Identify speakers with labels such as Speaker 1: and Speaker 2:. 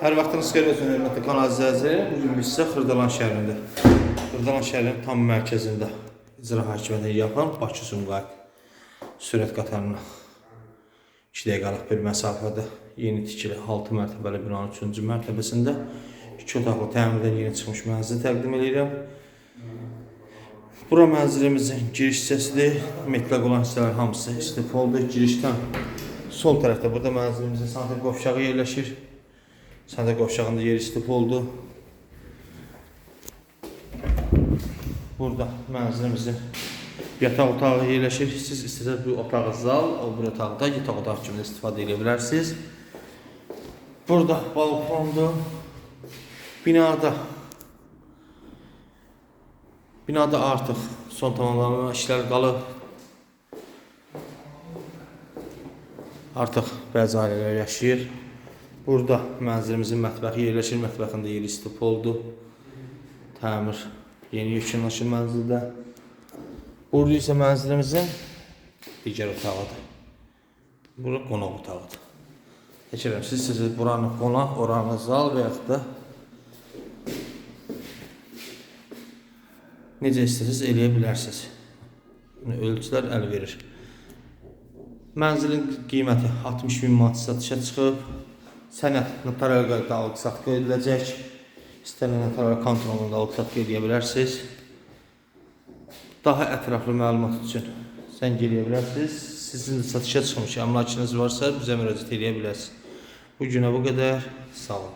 Speaker 1: Hər vaxtınız xeyir olsun hörmətli kanal izləyiciləri. Bu gün sizə Xırdalan şəhərində, Xırdalan şəhərinin tam mərkəzində icra hakimiyyətinə yaxın Bakı Sumqayıt sürət qatarına 2 dəqiqəlik bir məsafədə yeni tikili 6 mərtəbəli binanın 3-cü mərtəbəsində 2 otaqlı təmirdən yeni çıxmış mənzil təqdim edirəm. Bura mənzilimizin giriş hissəsidir. Metlaq olan hissələr hamısı istif oldu. Girişdən sol tərəfdə burada mənzilimizin santral qovşağı yerləşir. Santral qovşağında yer istif oldu. Burada mənzilimizin yataq otağı yerləşir. Siz istəsəz bu otağı zal, o bir otağı da yataq otağı kimi də istifadə edə bilərsiniz. Burada balkondur. Binada Binada artıq son tamamlanma işlər qalıb. Artıq bəzi ailələr yaşayır. Burada mənzilimizin mətbəxi yerləşir. Mətbəxində yeri istif oldu. Təmir yeni yekunlaşır mənzildə. Burada isə mənzilimizin digər otağıdır. Bura qonaq otağıdır. Keçirəm, siz siz buranı qonaq, oranı zal və yaxud da necə istəsəz eləyə bilərsiniz. Yəni, Ölçülər əl verir. Mənzilin qiyməti 60 min manat satışa çıxıb. Sənəd notarial qaydada alqı-satqı ediləcək. İstənilən notarial kontrolunda alqı-satqı edə bilərsiniz. Daha ətraflı məlumat üçün zəng eləyə bilərsiniz. Sizin satışa çıxmış əmlakınız varsa bizə müraciət edə bilərsiniz. Bu günə bu qədər. Sağ olun.